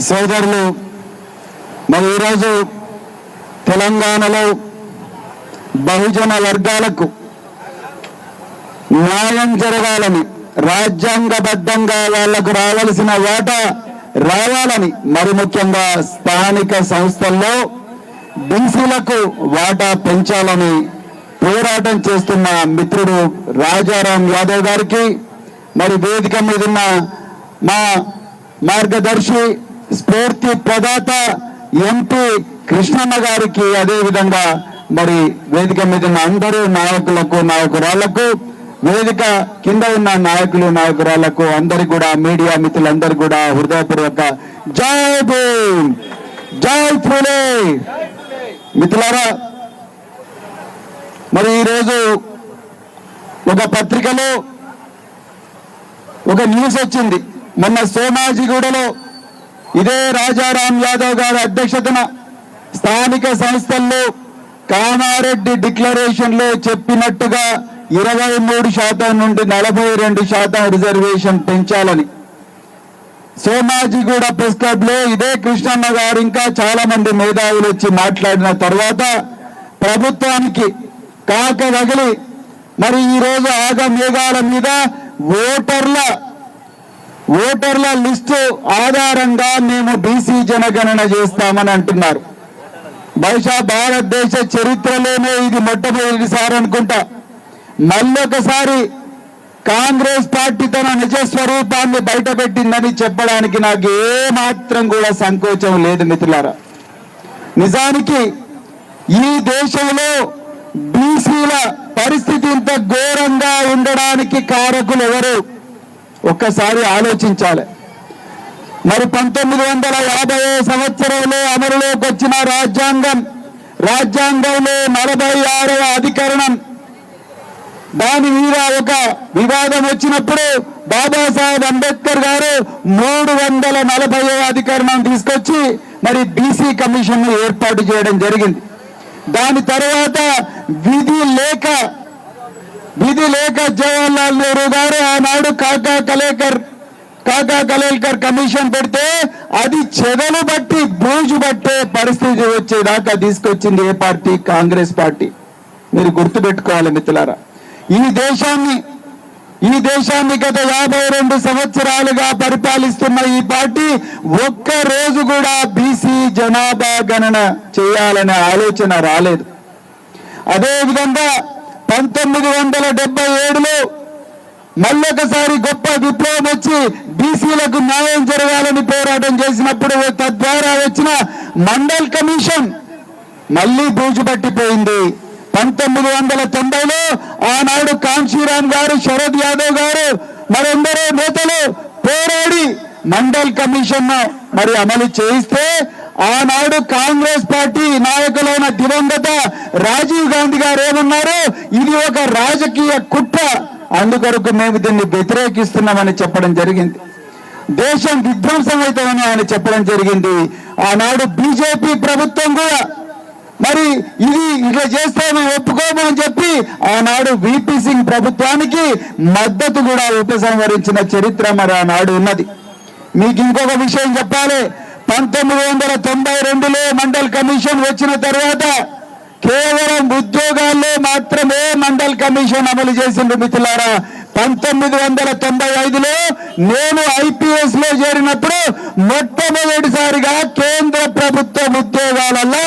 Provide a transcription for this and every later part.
సోదరులు మరి ఈరోజు తెలంగాణలో బహుజన వర్గాలకు న్యాయం జరగాలని రాజ్యాంగబద్ధంగా వాళ్ళకు రావాల్సిన వాటా రావాలని మరి ముఖ్యంగా స్థానిక సంస్థల్లో బీసీలకు వాటా పెంచాలని పోరాటం చేస్తున్న మిత్రుడు రాజారాం యాదవ్ గారికి మరి వేదిక మీద ఉన్న మా మార్గదర్శి స్ఫూర్తి ప్రదాత ఎంపీ కృష్ణమ్మ గారికి అదే విధంగా మరి వేదిక మీద ఉన్న అందరూ నాయకులకు నాయకురాళ్ళకు వేదిక కింద ఉన్న నాయకులు నాయకురాళ్ళకు అందరి కూడా మీడియా మిత్రులందరూ కూడా హృదయపూర్వక జై భీమ్! జై ఫులే మిత్రులారా మరి ఈరోజు ఒక పత్రికలో ఒక న్యూస్ వచ్చింది. మొన్న సోమాజిగూడలో ఇదే రాజారాం యాదవ్ గారి అధ్యక్షతన స్థానిక సంస్థల్లో కామారెడ్డి డిక్లరేషన్లో చెప్పినట్టుగా ఇరవై మూడు శాతం నుండి నలభై రెండు శాతం రిజర్వేషన్ పెంచాలని. సోమాజిగూడ ప్రెస్ క్లబ్లో ఇదే కృష్ణన్న గారు ఇంకా చాలా మంది మేధావులు వచ్చి మాట్లాడిన తర్వాత ప్రభుత్వానికి కాక వగిలి మరి ఈ రోజు ఆగ మేఘాల మీద ఓటర్ల ఓటర్ల లిస్టు ఆధారంగా మేము బీసీ జనగణన చేస్తామని అంటున్నారు. బహుశా భారతదేశ చరిత్రలోనే ఇది మొట్టమొదటిసారి అనుకుంటా. మళ్ళొకసారి కాంగ్రెస్ పార్టీ తన నిజ స్వరూపాన్ని బయటపెట్టిందని చెప్పడానికి నాకు ఏమాత్రం కూడా సంకోచం లేదు మిత్రులారా. నిజానికి ఈ దేశంలో బీసీల పరిస్థితి ఇంత ఘోరంగా ఉండడానికి కారకులు ఎవరు? ఒక్కసారి ఆలోచించాలి. మరి పంతొమ్మిది వందల యాభై సంవత్సరంలో అమలులోకి వచ్చిన రాజ్యాంగం రాజ్యాంగంలో నలభై ఆరవ అధికరణం. దాని మీద ఒక వివాదం వచ్చినప్పుడు బాబాసాహెబ్ అంబేద్కర్ గారు మూడు వందల నలభై అధికరణం తీసుకొచ్చి మరి బీసీ కమిషన్ ఏర్పాటు చేయడం జరిగింది. దాని తర్వాత విధి లేక విధి లేక జవహర్లాల్ నెహ్రూ గారు ఆనాడు కాకా కలేకర్ కాకా కలేకర్ కమిషన్ పెడితే అది చెదలు బట్టి బూజు పట్టే పరిస్థితి వచ్చేదాకా తీసుకొచ్చింది ఏ పార్టీ? కాంగ్రెస్ పార్టీ. మీరు గుర్తుపెట్టుకోవాలి మిత్రులారా. ఈ దేశాన్ని ఈ దేశాన్ని గత యాభై రెండు సంవత్సరాలుగా పరిపాలిస్తున్న ఈ పార్టీ ఒక్క రోజు కూడా బీసీ జనాభా గణన చేయాలనే ఆలోచన రాలేదు. అదేవిధంగా పంతొమ్మిది వందల డెబ్బై ఏడులో మళ్ళొకసారి గొప్ప విప్లవం వచ్చి బీసీలకు న్యాయం జరగాలని పోరాటం చేసినప్పుడు తద్వారా వచ్చిన మండల్ కమిషన్ మళ్ళీ బూజు పట్టిపోయింది. పంతొమ్మిది వందల తొంభైలో ఆనాడు కాంశీరామ్ గారు శరద్ యాదవ్ గారు మరెందరో నేతలు పోరాడి మండల్ కమిషన్ మరి అమలు చేయిస్తే ఆనాడు కాంగ్రెస్ పార్టీ నాయకులైన దివంగత రాజీవ్ గాంధీ గారు ఏమన్నారు? ఇది ఒక రాజకీయ కుట్ర. అందుకొరకు మేము దీన్ని వ్యతిరేకిస్తున్నామని చెప్పడం జరిగింది. దేశం విధ్వంసం అవుతామని ఆయన చెప్పడం జరిగింది. ఆనాడు బీజేపీ ప్రభుత్వం కూడా. మరి ఇది ఇట్లా చేస్తే మేము ఒప్పుకోము అని చెప్పి ఆనాడు విపి సింగ్ ప్రభుత్వానికి మద్దతు కూడా ఉపసంహరించిన చరిత్ర మరి ఆనాడు ఉన్నది. మీకు ఇంకొక విషయం చెప్పాలి. పంతొమ్మిది వందల తొంభై రెండులో మండల్ కమిషన్ వచ్చిన తర్వాత కేవలం ఉద్యోగాల్లో మాత్రమే మండల్ కమిషన్ అమలు చేసింది మిత్రులారా. పంతొమ్మిది వందల తొంభై ఐదులో నేను ఐపీఎస్లో చేరినప్పుడు మొట్టమొదటిసారిగా కేంద్ర ప్రభుత్వ ఉద్యోగాలలో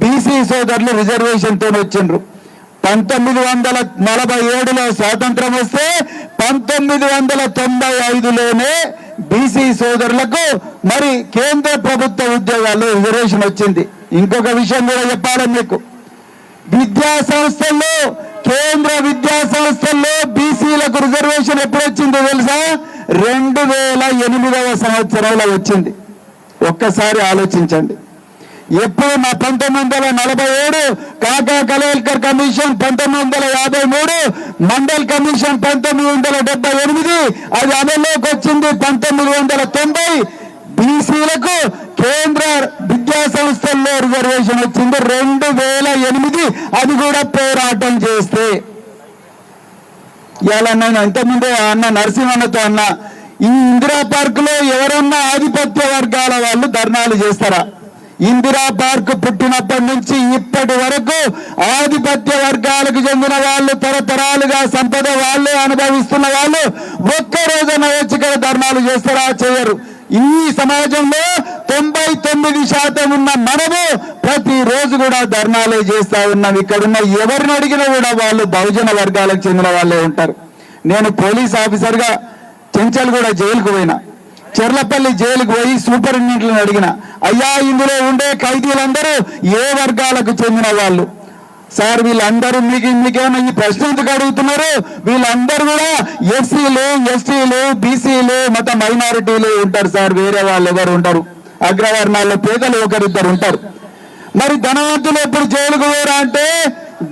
బీసీ సోదరులు రిజర్వేషన్తో వచ్చిండ్రు. పంతొమ్మిది వందల నలభై ఏడులో స్వాతంత్రం వస్తే పంతొమ్మిది వందల తొంభై ఐదులోనే బీసీ సోదరులకు మరి కేంద్ర ప్రభుత్వ ఉద్యోగాల్లో రిజర్వేషన్ వచ్చింది. ఇంకొక విషయం కూడా చెప్పాలి మీకు. విద్యా సంస్థల్లో కేంద్ర విద్యా సంస్థల్లో బీసీలకు రిజర్వేషన్ ఎప్పుడు వచ్చిందో తెలుసా? రెండు వేల ఎనిమిదవ సంవత్సరంలో వచ్చింది. ఒక్కసారి ఆలోచించండి. ఎప్పుడు మా పంతొమ్మిది వందల నలభై ఏడు కాకా కలేల్కర్ కమిషన్ పంతొమ్మిది వందల యాభై మూడు మండల్ కమిషన్ పంతొమ్మిది వందల డెబ్బై ఎనిమిది అది అమల్లోకి వచ్చింది పంతొమ్మిది వందల తొంభై. బీసీలకు కేంద్ర విద్యా సంస్థల్లో రిజర్వేషన్ వచ్చింది రెండు వేల ఎనిమిది అది కూడా పోరాటం చేస్తే. ఎలా నేను ఇంతకుముందే అన్న నరసింహన్నతో అన్న ఈ ఇందిరా పార్క్లో ఎవరన్నా ఆధిపత్య వర్గాల వాళ్ళు ధర్నాలు చేస్తారా? ఇందిరా పార్క్ పుట్టినప్పటి నుంచి ఇప్పటి వరకు ఆధిపత్య వర్గాలకు చెందిన వాళ్ళు తరతరాలుగా సంపద వాళ్ళు అనుభవిస్తున్న వాళ్ళు ఒక్క రోజున వచ్చి ఇక్కడ ధర్నాలు చేస్తారా చేయరు. ఈ సమాజంలో తొంభై తొమ్మిది శాతం ఉన్న మనము ప్రతిరోజు కూడా ధర్నాలే చేస్తా ఉన్నాం. ఇక్కడున్న ఎవరిని అడిగినా కూడా వాళ్ళు బహుజన వర్గాలకు చెందిన వాళ్ళే ఉంటారు. నేను పోలీస్ ఆఫీసర్గా చెంచలు చెంచల్ కూడా జైలుకు పోయినా. చెర్లపల్లి జైలుకు పోయి సూపరింటెండెంట్లను అడిగిన అయ్యా ఇందులో ఉండే ఖైదీలందరూ ఏ వర్గాలకు చెందిన వాళ్ళు? సార్ వీళ్ళందరూ మీకు మీకేమైనా ఈ ప్రశ్న ఎందుకు అడుగుతున్నారు? వీళ్ళందరూ కూడా ఎస్సీలు ఎస్టీలు బీసీలు మత మైనారిటీలు ఉంటారు సార్ వేరే వాళ్ళు ఎవరు ఉంటారు? అగ్రవర్ణాల్లో పేదలు ఒకరిద్దరు ఉంటారు. మరి ధనవంతులు ఎప్పుడు జైలుకు పోరా అంటే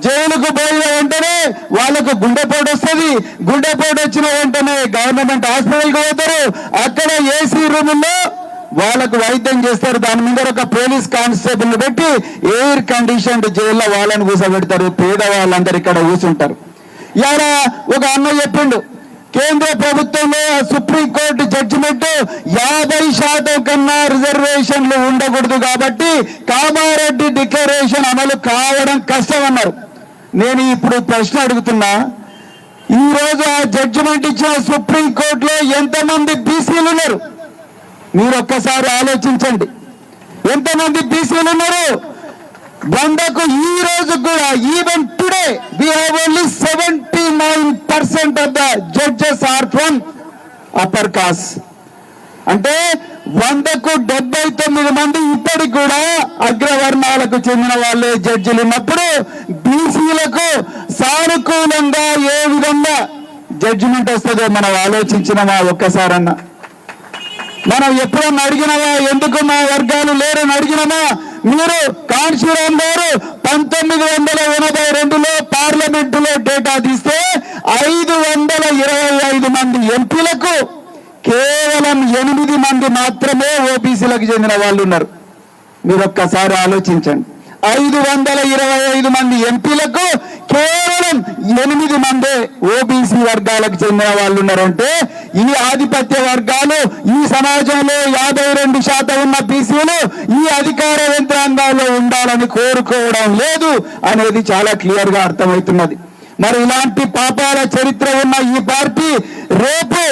జైలుకు పోయిన వెంటనే వాళ్ళకు గుండెపోటు వస్తుంది. గుండెపోటు వచ్చిన వెంటనే గవర్నమెంట్ హాస్పిటల్కి పోతారు. అక్కడ ఏసీ రూముల్లో వాళ్ళకు వైద్యం చేస్తారు. దాని మీద ఒక పోలీస్ కానిస్టేబుల్ పెట్టి ఎయిర్ కండిషన్ జైల్లో వాళ్ళని కూసబెడతారు. పేదవాళ్ళందరూ ఇక్కడ కూర్చుంటారు ఇవాళ ఒక అన్న చెప్పిండు. కేంద్ర ప్రభుత్వంలో సుప్రీంకోర్టు జడ్జిమెంట్ యాభై శాతం కన్నా రిజర్వేషన్లు ఉండకూడదు కాబట్టి కామారెడ్డి డిక్లరేషన్ అమలు కావడం కష్టం అన్నారు నేను ఇప్పుడు ప్రశ్న అడుగుతున్నా. ఈ రోజు ఆ జడ్జిమెంట్ ఇచ్చిన సుప్రీంకోర్టులో ఎంతమంది బీసీలు ఉన్నారు? మీరు ఒక్కసారి ఆలోచించండి. ఎంతమంది బీసీలు ఉన్నారు? వందకు ఈ రోజు కూడా even today we have only seventy nine percent of the judges are from upper caste అంటే వందకు డెబ్బై తొమ్మిది మంది ఇప్పటికి కూడా అగ్రవర్ణాలకు చెందిన వాళ్ళే జడ్జిలు ఉన్నప్పుడు బీసీలకు సానుకూలంగా ఏ విధంగా జడ్జిమెంట్ వస్తుందో మనం ఆలోచించినమా ఒక్కసారన్నా? మనం ఎప్పుడన్నా అడిగినామా ఎందుకు మా వర్గాలు లేరని అడిగినామా? మీరు కాన్శీరామ్ గారు పంతొమ్మిది వందల ఎనభై రెండులో పార్లమెంటులో డేటా తీస్తే ఐదు వందల ఇరవై ఐదు మంది ఎంపీలకు కేవలం ఎనిమిది మంది మాత్రమే ఓబీసీలకు చెందిన వాళ్ళు ఉన్నారు. మీరు ఒక్కసారి ఆలోచించండి. ఐదు వందల ఇరవై ఐదు మంది ఎంపీలకు కేవలం ఎనిమిది మందే ఓబీసీ వర్గాలకు చెందిన వాళ్ళు ఉన్నారంటే ఈ ఆధిపత్య వర్గాలు ఈ సమాజంలో యాభై రెండు శాతం ఉన్న బీసీలు ఈ అధికార యంత్రాంగాల్లో ఉండాలని కోరుకోవడం లేదు అనేది చాలా క్లియర్గా అర్థమవుతున్నది. మరి ఇలాంటి పాపాల చరిత్ర ఉన్న ఈ పార్టీ రేపు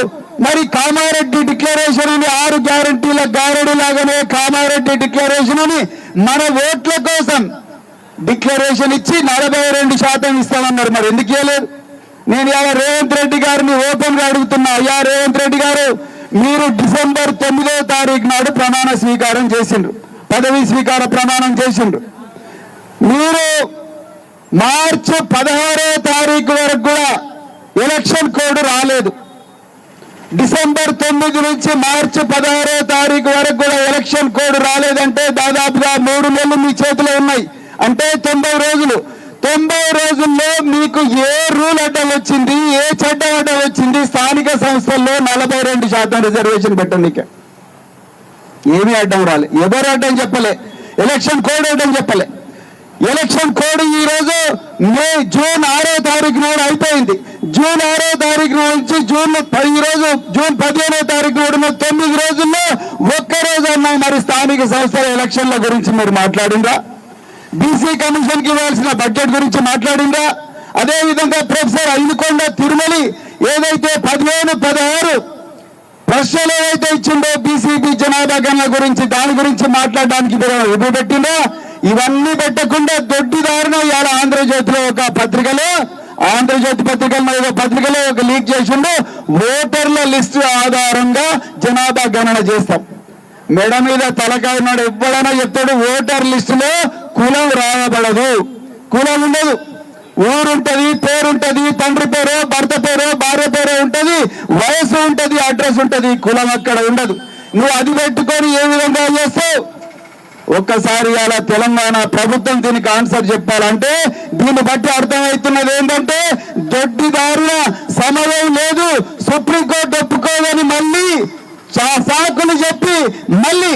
మరి కామారెడ్డి డిక్లరేషన్ అని ఆరు గ్యారంటీల గారడి లాగానే కామారెడ్డి డిక్లరేషన్ అని మన ఓట్ల కోసం డిక్లరేషన్ ఇచ్చి నలభై రెండు శాతం ఇస్తామన్నారు. మరి ఎందుకు చేయలేదు నేను ఇలా రేవంత్ రెడ్డి గారిని ఓపెన్గా అడుగుతున్నా. అయ్యా రేవంత్ రెడ్డి గారు మీరు డిసెంబర్ తొమ్మిదో తారీఖు నాడు ప్రమాణ స్వీకారం చేసిండ్రు. పదవి స్వీకార ప్రమాణం చేసిండ్రు. మీరు మార్చి పదహారో తారీఖు వరకు కూడా ఎలక్షన్ కోడ్ రాలేదు. డిసెంబర్ తొమ్మిది నుంచి మార్చి పదహారో తారీఖు వరకు కూడా ఎలక్షన్ కోడ్ రాలేదంటే దాదాపుగా మూడు నెలలు మీ చేతిలో ఉన్నాయి. అంటే తొంభై రోజులు. తొంభై రోజుల్లో మీకు ఏ రూల్ అడ్డం వచ్చింది ఏ చట్టం అడ్డం వచ్చింది స్థానిక సంస్థల్లో నలభై రెండు శాతం రిజర్వేషన్ పెట్టండి ఏమీ అడ్డం రాలే. ఎవరు అడ్డం చెప్పలే? ఎలక్షన్ కోడ్ అడ్డం చెప్పలే. ఎలక్షన్ కోడ్ ఈ రోజు మే జూన్ ఆరో తారీఖు నాడు అయిపోయింది. జూన్ ఆరో తారీఖు నుంచి జూన్ పది ఈ రోజు జూన్ పదిహేనో తారీఖు నాడు తొమ్మిది రోజుల్లో ఒక్క రోజు అన్నా మరి స్థానిక సంస్థల ఎలక్షన్ల గురించి మీరు మాట్లాడిందా బీసీ కమిషన్కి ఇవ్వాల్సిన బడ్జెట్ గురించి మాట్లాడిందా? అదేవిధంగా ప్రొఫెసర్ అయినకొండ తిరుమలి ఏదైతే పదిహేను పదహారు ప్రశ్నలు ఏవైతే ఇచ్చిండో బీసీపీ జనాభా గణన గురించి దాని గురించి మాట్లాడడానికి ఇబ్బంది పెట్టిందో? ఇవన్నీ పెట్టకుండా దొడ్డిదారున ఇవాళ ఆంధ్రజ్యోతిలో ఒక పత్రికలో ఆంధ్రజ్యోతి పత్రికలో ఒక పత్రికలో ఒక లీక్ చేసిండు. ఓటర్ల లిస్టు ఆధారంగా జనాభా గణన చేస్తాం. మెడ మీద తలకాయ నాడు ఎప్పుడైనా చెప్తాడు ఓటర్ లిస్టులో కులం రాయబడదు. కులం ఉండదు. ఊరుంటది పేరుంటది తండ్రి పేరు భర్త పేరు భార్య పేరు ఉంటది వయసు ఉంటది అడ్రస్ ఉంటది కులం అక్కడ ఉండదు. నువ్వు అది పెట్టుకొని ఏ విధంగా చేస్తావు ఒక్కసారి అలా తెలంగాణ ప్రభుత్వం దీనికి ఆన్సర్ చెప్పాలంటే దీన్ని బట్టి అర్థమవుతున్నది ఏంటంటే దొడ్డిదారుల సమయం లేదు సుప్రీంకోర్టు ఒప్పుకోదని మళ్ళీ సాకులు చెప్పి మళ్ళీ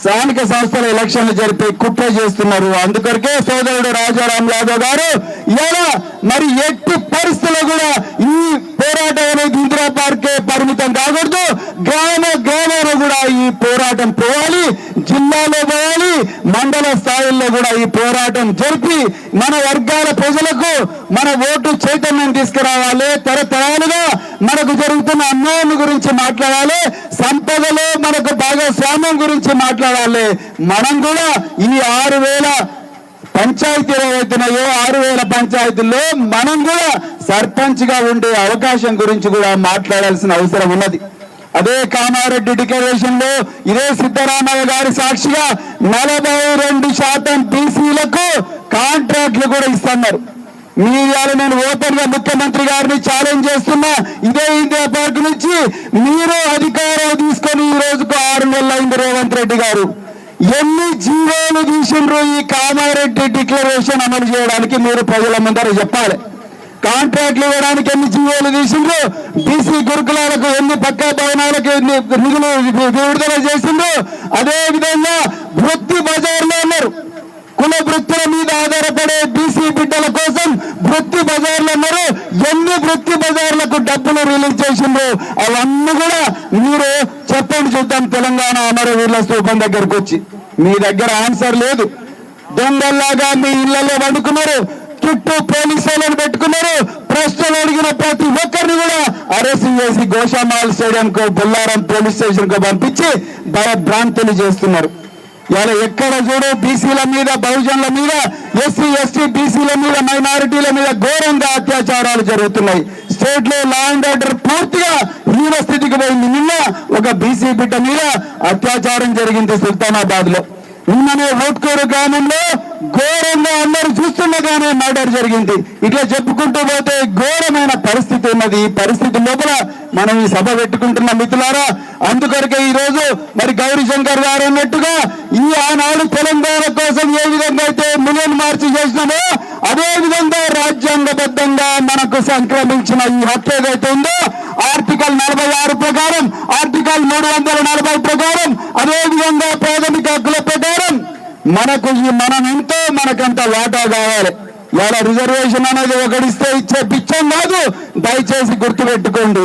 స్థానిక సంస్థల ఎలక్షన్లు జరిపి కుట్ర చేస్తున్నారు. అందుకొరకే సోదరుడు రాజారాం యాదవ్ గారు ఇలా మరి ఎట్టి పరిస్థితుల్లో కూడా ఈ పోరాటం అనేది ఇందిరా పార్కే పరిమితం కాకూడదు. గ్రామ గ్రామాలు కూడా ఈ పోరాటం పోవాలి. జిల్లాలో పోవాలి. మండల స్థాయిల్లో కూడా ఈ పోరాటం జరిపి మన వర్గాల ప్రజలకు మన ఓటు చైతన్యం తీసుకురావాలి. తరతరాలుగా మనకు జరుగుతున్న అన్యాయం గురించి మాట్లాడాలి. సంపదలో మనకు భాగస్వామ్యం గురించి మాట్లాడాలి. మనం కూడా ఈ ఆరు వేల పంచాయతీలు ఏవైతున్నాయో ఆరు వేల పంచాయతీల్లో మనం కూడా సర్పంచ్గా ఉండే అవకాశం గురించి కూడా మాట్లాడాల్సిన అవసరం ఉన్నది. అదే కామారెడ్డి డిక్లరేషన్లో ఇదే సిద్ధరామయ్య గారి సాక్షిగా నలభై రెండు శాతం బీసీలకు కాంట్రాక్ట్లు కూడా ఇస్తున్నారు. మీరు నేను ఓపెన్గా ముఖ్యమంత్రి గారిని ఛాలెంజ్ చేస్తున్నా. ఇదే ఇండియా పార్క్ నుంచి మీరు అధికారం తీసుకొని ఈ రోజుకు ఆరు నెలలు అయింది రేవంత్ రెడ్డి గారు. ఎన్ని జీవోలు తీసిండ్రు ఈ కామారెడ్డి డిక్లరేషన్ అమలు చేయడానికి మీరు ప్రజల ముందర చెప్పాలి. కాంట్రాక్ట్లు ఇవ్వడానికి ఎన్ని జీవోలు తీసిండ్రు? బీసీ గురుకులాలకు ఎన్ని పక్కా భవనాలకు ఎన్ని నిధులు విడుదల చేసిండ్రు? అదే విధంగా వృత్తి బజార్లో ఉన్నారు. కుల వృత్తుల మీద ఆధారపడే బీసీ బిడ్డల కోసం వృత్తి బజార్లు ఉన్నారు. ఎన్ని వృత్తి బజార్లకు డబ్బులు రిలీజ్ చేసిండ్రు? అవన్నీ కూడా మీరు తెలంగాణ అమరవీరుల స్థూపం దగ్గరకు వచ్చి మీ దగ్గర ఆన్సర్ లేదు. దొంగల్లాగా మీ ఇళ్ళలో వండుకున్నారు చుట్టూ పోలీస్ వాళ్ళని పెట్టుకున్నారు. ప్రశ్నలు అడిగిన ప్రతి ఒక్కరిని కూడా అరెస్ట్ చేసి గోషామాల్ స్టేడియం కు బుల్లారం పోలీస్ స్టేషన్కు పంపించి భయభ్రాంతులు చేస్తున్నారు. ఇలా ఎక్కడ చూడు బీసీల మీద బహుజనుల మీద ఎస్సీ ఎస్టీ బీసీల మీద మైనారిటీల మీద ఘోరంగా అత్యాచారాలు జరుగుతున్నాయి. స్టేట్లో లా అండ్ ఆర్డర్ పూర్తిగా హీన స్థితికి పోయింది. నిన్న ఒక బీసీ బిడ్డ మీద అత్యాచారం జరిగింది సుల్తానాబాద్లో నిన్ననే ఓట్కోరు గ్రామంలో ఘోరంగా అందరూ చూస్తుండగానే మర్డర్ జరిగింది. ఇట్లా చెప్పుకుంటూ పోతే ఘోరమైన పరిస్థితి ఉన్నది. ఈ పరిస్థితి లోపల మనం ఈ సభ పెట్టుకుంటున్న మిత్రులారా అందుకొరకే ఈ రోజు మరి గౌరీ శంకర్ గారు అన్నట్టుగా ఈ ఆనాడు తెలంగాణ కోసం ఏ విధంగా అయితే మిలియన్ మార్చి చేసినామో అదేవిధంగా రాజ్యాంగబద్ధంగా మనకు సంక్రమించిన ఈ హక్కు ఏదైతే ఉందో ఆర్టికల్ నలభై ఆరు ప్రకారం ఆర్టికల్ మూడు వందల నలభై ప్రకారం అదేవిధంగా ప్రాథమిక హక్కుల ప్రకారం మనకు ఈ మనం ఎంతో మనకంత వాటా కావాలి. ఇవాళ రిజర్వేషన్ అనేది ఒకడిస్తే ఇచ్చే పిచ్చం కాదు. దయచేసి గుర్తుపెట్టుకోండి.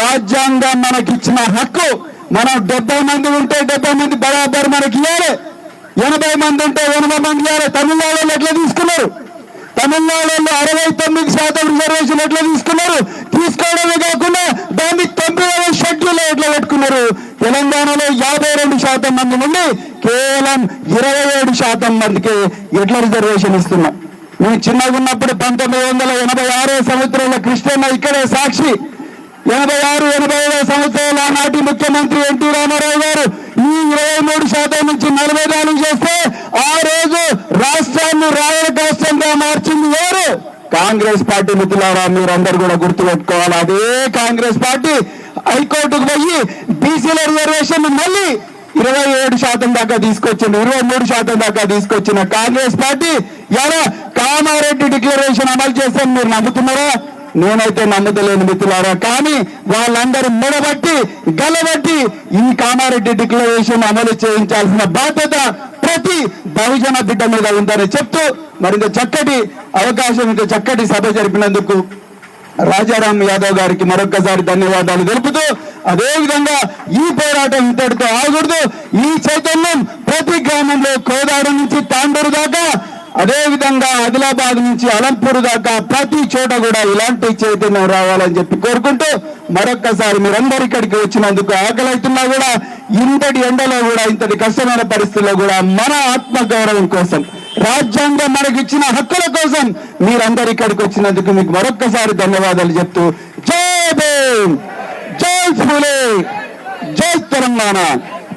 రాజ్యాంగం మనకిచ్చిన హక్కు మనం డెబ్బై మంది ఉంటే డెబ్బై మంది బరాబర్ మనకి ఇవ్వాలి ఎనభై మంది ఉంటే ఎనభై మంది ఇవ్వాలి తమిళనాడులో ఎట్లా తీసుకున్నారు? తమిళనాడులో అరవై తొమ్మిది శాతం రిజర్వేషన్ ఎట్లా తీసుకున్నారు? తీసుకోవడమే కాకుండా దాన్ని తొమ్మిదవ షెడ్యూల్ ఎట్లా పెట్టుకున్నారు? తెలంగాణలో యాభై రెండు శాతం మంది నుండి కేవలం ఇరవై ఏడు శాతం మందికి ఎట్లా రిజర్వేషన్ ఇస్తున్నాం? మేము చిన్నగా ఉన్నప్పుడు పంతొమ్మిది వందల ఎనభై ఆరో సంవత్సరంలో కృష్ణన్న ఇక్కడే సాక్షి. ఎనభై ఆరు ఎనభై ఐదో సంవత్సరాల నాటి ముఖ్యమంత్రి ఎన్టీ రామారావు గారు ఈ ఇరవై మూడు శాతం నుంచి నలభై నాలుగు చేస్తే ఆ రోజు రాష్ట్రాన్ని రాయల రాష్ట్రంగా మార్చింది ఎవరు? కాంగ్రెస్ పార్టీ మిత్రులారా మీరందరూ కూడా గుర్తుపెట్టుకోవాలి. అదే కాంగ్రెస్ పార్టీ హైకోర్టుకు పోయి బీసీల రిజర్వేషన్ మళ్ళీ ఇరవై ఏడు శాతం దాకా తీసుకొచ్చింది ఇరవై మూడు శాతం దాకా తీసుకొచ్చిన కాంగ్రెస్ పార్టీ ఎలా కామారెడ్డి డిక్లరేషన్ అమలు చేస్తాం మీరు నమ్ముతున్నారా? నేనైతే నమ్మతలేను మిత్రులారా కానీ వాళ్ళందరూ మెడబట్టి గలబట్టి ఈ కామారెడ్డి డిక్లరేషన్ అమలు చేయించాల్సిన బాధ్యత ప్రతి బహుజన బిడ్డ మీద ఉందని చెప్తూ మరింత చక్కటి అవకాశం ఇంత చక్కటి సభ జరిపినందుకు రాజారాం యాదవ్ గారికి మరొక్కసారి ధన్యవాదాలు తెలుపుతూ అదే విధంగా ఈ పోరాటం ఇంతటితో ఆగకూడదు. ఈ చైతన్యం ప్రతి గ్రామంలో కోదాడ నుంచి తాండూరు అదేవిధంగా ఆదిలాబాద్ నుంచి అలంపూర్ దాకా ప్రతి చోట కూడా ఇలాంటి చైతన్యం రావాలని చెప్పి కోరుకుంటూ మరొక్కసారి మీరందరూ ఇక్కడికి వచ్చినందుకు ఆకలవుతున్నా కూడా ఇంతటి ఎండలో కూడా ఇంతటి కష్టమైన పరిస్థితుల్లో కూడా మన ఆత్మ గౌరవం కోసం రాజ్యాంగం మనకి ఇచ్చిన హక్కుల కోసం మీరందరూ ఇక్కడికి వచ్చినందుకు మీకు మరొక్కసారి ధన్యవాదాలు చెప్తూ జై భీమ్ జై ఫూలే జై తెలంగాణ.